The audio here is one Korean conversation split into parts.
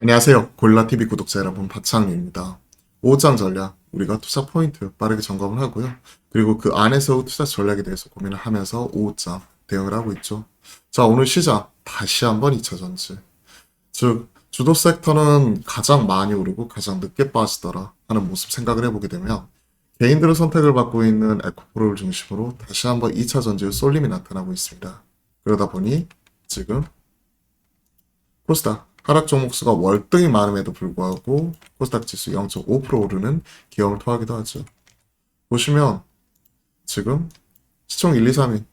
안녕하세요. 골라TV 구독자 여러분, 박창민입니다. 5장 전략, 우리가 투자 포인트 빠르게 점검을 하고요. 그리고 그 안에서 투자 전략에 대해서 고민을 하면서 5장 대응을 하고 있죠. 자, 오늘 시작. 다시 한번 2차 전지. 즉, 주도 섹터는 가장 많이 오르고 가장 늦게 빠지더라 하는 모습 생각을 해보게 되면 개인들의 선택을 받고 있는 에코프로를 중심으로 다시 한번 2차 전지의 쏠림이 나타나고 있습니다. 그러다 보니 지금 코스닥 하락 종목 수가 월등히 많음에도 불구하고 코스닥 지수 0.5% 오르는 기염을 토하기도 하죠. 보시면 지금 시총 1, 2, 3위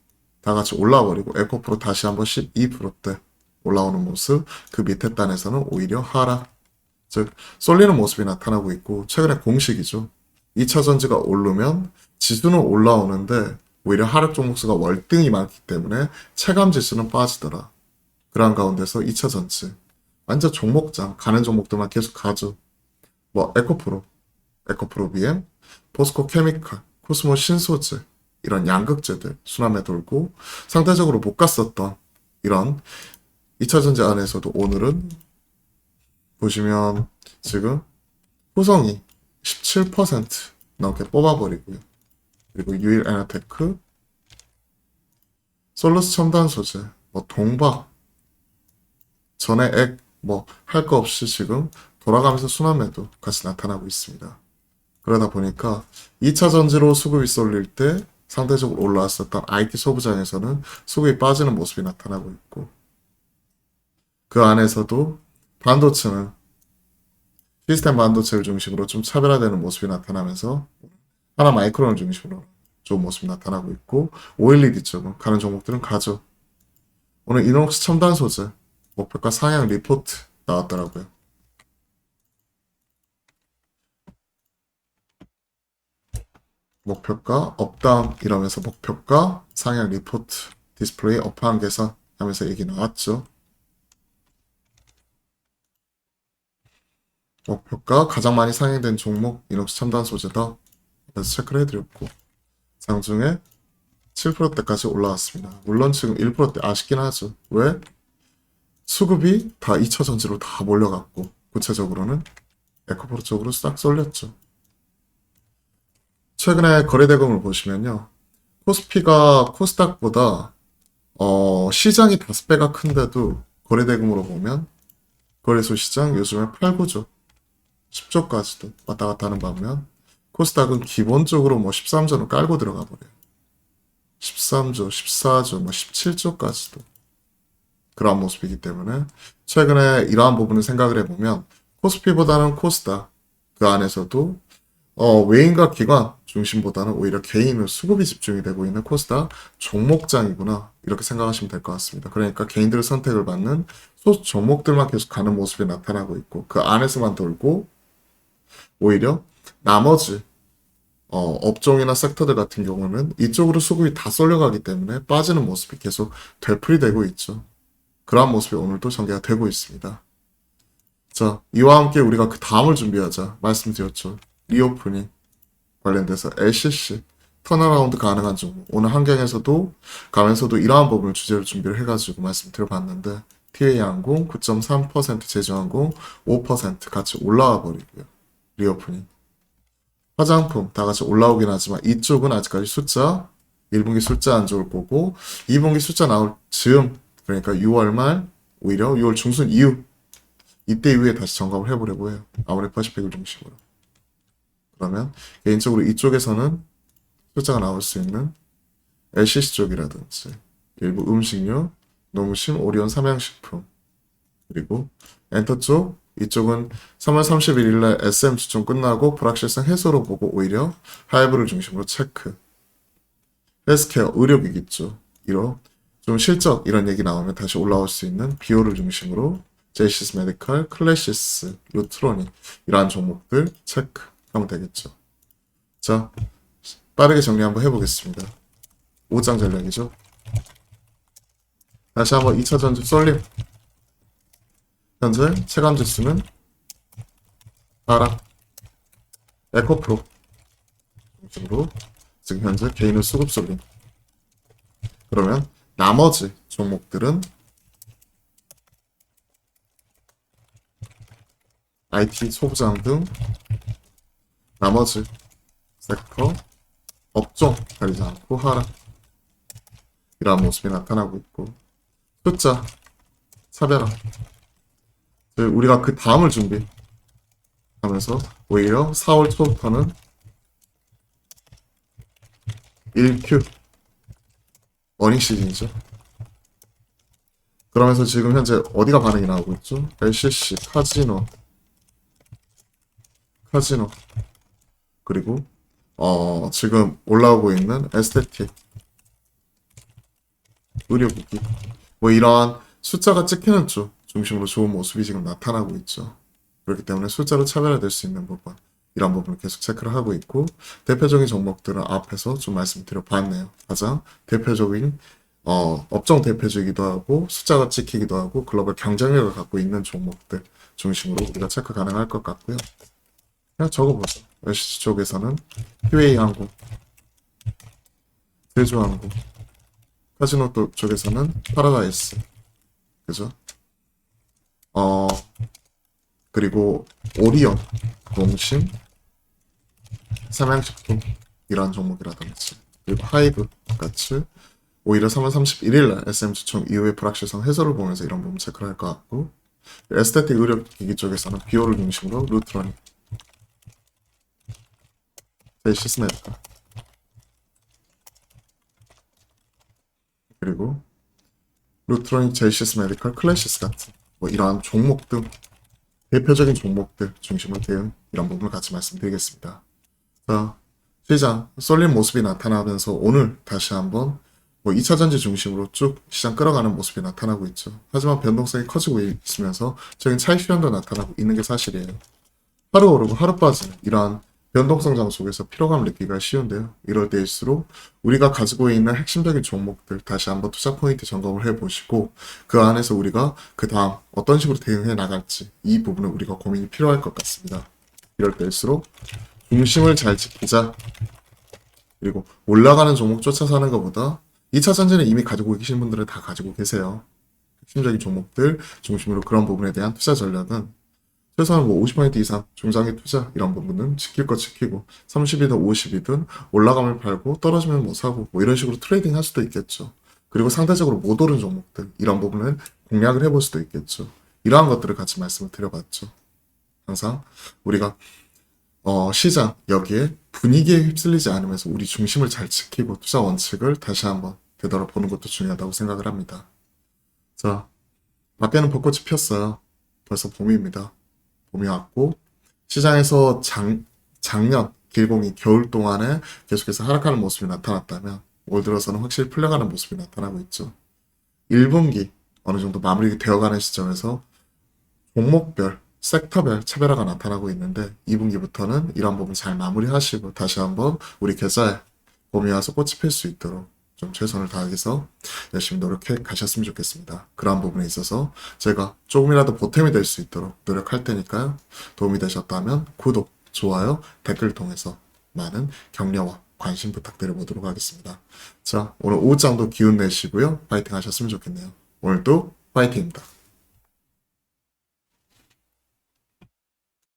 다 같이 올라와 버리고 에코프로 다시 한번 12%대 올라오는 모습 그 밑에 단에서는 오히려 하락 즉 쏠리는 모습이 나타나고 있고 최근에 공식이죠. 2차 전지가 오르면 지수는 올라오는데 오히려 하락 종목 수가 월등히 많기 때문에 체감 지수는 빠지더라. 그러한 가운데서 2차 전지 완전 종목장 가는 종목들만 계속 가죠. 뭐 에코프로, 에코프로 BM, 포스코 케미칼, 코스모 신소재 이런 양극재들 순환에 돌고 상대적으로 못 갔었던 이런 2차 전지 안에서도 오늘은 보시면 지금 호성이 17% 넘게 뽑아버리고요. 그리고 유일 에너테크, 솔루스 첨단 소재, 뭐 동박 전에 액 뭐 할 거 없이 지금 돌아가면서 순환매도 같이 나타나고 있습니다. 그러다 보니까 2차 전지로 수급이 쏠릴 때 상대적으로 올라왔었던 IT 소부장에서는 수급이 빠지는 모습이 나타나고 있고 그 안에서도 반도체는 시스템 반도체를 중심으로 좀 차별화되는 모습이 나타나면서 하나 마이크론을 중심으로 좋은 모습이 나타나고 있고 OLED 쪽은 가는 종목들은 가죠. 오늘 이노x 첨단 소재 목표가 상향 리포트 나왔더라고요. 목표가 업다운 이러면서 목표가 상향 리포트 디스플레이 업한 계산 하면서 얘기 나왔죠. 목표가 가장 많이 상향된 종목 이녹스 첨단 소재다. 그래서 체크를 해드렸고 장중에 7%대까지 올라왔습니다. 물론 지금 1%대 아쉽긴 하죠. 왜? 수급이 다 2차 전지로 다 몰려갔고 구체적으로는 에코프로 쪽으로 싹 쏠렸죠. 최근에 거래 대금을 보시면요. 코스피가 코스닥보다 어, 시장이 5배가 큰데도 거래 대금으로 보면 거래소 시장 요즘에 8, 9조, 10조까지도 왔다 갔다 하는 반면 코스닥은 기본적으로 뭐 13조는 깔고 들어가 버려요. 13조, 14조, 뭐 17조까지도. 그러한 모습이기 때문에 최근에 이러한 부분을 생각을 해보면 코스피보다는 코스닥 그 안에서도 어, 외인과 기관 중심보다는 오히려 개인의 수급이 집중이 되고 있는 코스닥 종목장이구나 이렇게 생각하시면 될 것 같습니다. 그러니까 개인들의 선택을 받는 소수 종목들만 계속 가는 모습이 나타나고 있고 그 안에서만 돌고 오히려 나머지 어, 업종이나 섹터들 같은 경우는 이쪽으로 수급이 다 쏠려가기 때문에 빠지는 모습이 계속 되풀이되고 있죠. 그러한 모습이 오늘도 전개가 되고 있습니다. 자, 이와 함께 우리가 그 다음을 준비하자 말씀드렸죠. 리오프닝 관련돼서 LCC 턴어라운드 가능한 종목 오늘 환경에서도 가면서도 이러한 부분을 주제로 준비를 해가지고 말씀드려봤는데 TA항공 9.3% 제주항공 5% 같이 올라와 버리고요. 리오프닝 화장품 다 같이 올라오긴 하지만 이쪽은 아직까지 숫자 1분기 숫자 안 좋을 거고 2분기 숫자 나올 즈음 그러니까 6월 말 오히려 6월 중순 이후 이때 이후에 다시 점검을 해보려고 해요. 아무리 퍼시픽을 중심으로. 그러면 개인적으로 이쪽에서는 숫자가 나올 수 있는 LCC 쪽이라든지 일부 음식료, 농심, 오리온 삼양식품 그리고 엔터 쪽 이쪽은 3월 31일 날 SM 추천 끝나고 불확실성 해소로 보고 오히려 하이브를 중심으로 체크 헬스케어, 의료기기 쪽 이런 좀 실적 이런 얘기 나오면 다시 올라올 수 있는 비오를 중심으로 제이시스 메디컬, 클래시스, 루트로닉 이러한 종목들 체크하면 되겠죠. 자, 빠르게 정리 한번 해보겠습니다. 5장 전략이죠. 다시 한번 2차 전지 쏠림. 현재 체감 지수는 하락. 에코프로 중심으로 지금 현재 개인의 수급 쏠림. 그러면 나머지 종목들은 IT, 소부장 등 나머지 섹터, 업종 가리지 않고 하락 이러한 모습이 나타나고 있고 숫자, 차별화. 즉, 우리가 그 다음을 준비하면서 오히려 4월 초부터는 1Q 어닝 시즌이죠. 그러면서 지금 현재 어디가 반응이 나오고 있죠? LCC, 카지노, 카지노, 그리고 어 지금 올라오고 있는 에스테틱, 의료기기, 뭐 이러한 숫자가 찍히는 쪽 중심으로 좋은 모습이 지금 나타나고 있죠. 그렇기 때문에 숫자로 차별화될 수 있는 부분 이런 부분을 계속 체크를 하고 있고 대표적인 종목들은 앞에서 좀 말씀드려 봤네요. 가장 대표적인 어, 업종 대표적이기도 하고 숫자가 찍히기도 하고 글로벌 경쟁력을 갖고 있는 종목들 중심으로 우리가 체크 가능할 것 같고요. 그냥 적어보죠. LCC 쪽에서는 휴웨이 항공, 제주항공, 카지노 또- 쪽에서는 파라다이스, 그죠? 어, 그리고 오리온, 농심, 삼양식품 이런 종목이라든지 그리고 하이브 같이 오히려 3월 31일 날 SM주총 이후의 불확실성 해소를 보면서 이런 부분 체크를 할 것 같고 에스테틱 의료기기 쪽에서는 비오를 중심으로 루트론 메디카 그리고 루트로닉 제이시스 메디컬 클래시스 같은 뭐 이러한 종목 등 대표적인 종목들 중심으로 대응 이런 부분을 같이 말씀드리겠습니다. 자, 시장 쏠린 모습이 나타나면서 오늘 다시 한번 뭐 2차 전지 중심으로 쭉 시장 끌어가는 모습이 나타나고 있죠. 하지만 변동성이 커지고 있으면서 적인 차익 실현도 나타나고 있는 게 사실이에요. 하루 오르고 하루 빠지는 이러한 변동성 장 속에서 피로감을 느끼기가 쉬운데요. 이럴 때일수록 우리가 가지고 있는 핵심적인 종목들 다시 한번 투자 포인트 점검을 해보시고 그 안에서 우리가 그 다음 어떤 식으로 대응해 나갈지 이 부분은 우리가 고민이 필요할 것 같습니다. 이럴 때일수록 중심을 잘 지키자. 그리고 올라가는 종목 쫓아 사는 것보다 2차 전지는 이미 가지고 계신 분들은 다 가지고 계세요. 핵심적인 종목들 중심으로 그런 부분에 대한 투자 전략은 최소한 뭐 50% 이상 중장기 투자 이런 부분은 지킬 거 지키고 30이든 50이든 올라가면 팔고 떨어지면 뭐 사고 뭐 이런 식으로 트레이딩 할 수도 있겠죠. 그리고 상대적으로 못 오른 종목들 이런 부분은 공략을 해볼 수도 있겠죠. 이러한 것들을 같이 말씀을 드려봤죠. 항상 우리가 어, 시장 여기에 분위기에 휩쓸리지 않으면서 우리 중심을 잘 지키고 투자 원칙을 다시 한번 되돌아보는 것도 중요하다고 생각을 합니다. 자, 밖에는 벚꽃이 폈어요. 벌써 봄입니다. 봄이 왔고 시장에서 장, 작년 길봉이 겨울 동안에 계속해서 하락하는 모습이 나타났다면 올 들어서는 확실히 풀려가는 모습이 나타나고 있죠. 1분기 어느 정도 마무리 되어가는 시점에서 종목별, 섹터별 차별화가 나타나고 있는데 2분기부터는 이런 부분 잘 마무리하시고 다시 한번 우리 계좌에 봄이 와서 꽃이 필 수 있도록 좀 최선을 다해서 열심히 노력해 가셨으면 좋겠습니다. 그러한 부분에 있어서 제가 조금이라도 보탬이 될 수 있도록 노력할 테니까요. 도움이 되셨다면 구독, 좋아요, 댓글 통해서 많은 격려와 관심 부탁드려 보도록 하겠습니다. 자, 오늘 오후장도 기운 내시고요. 파이팅 하셨으면 좋겠네요. 오늘도 파이팅입니다.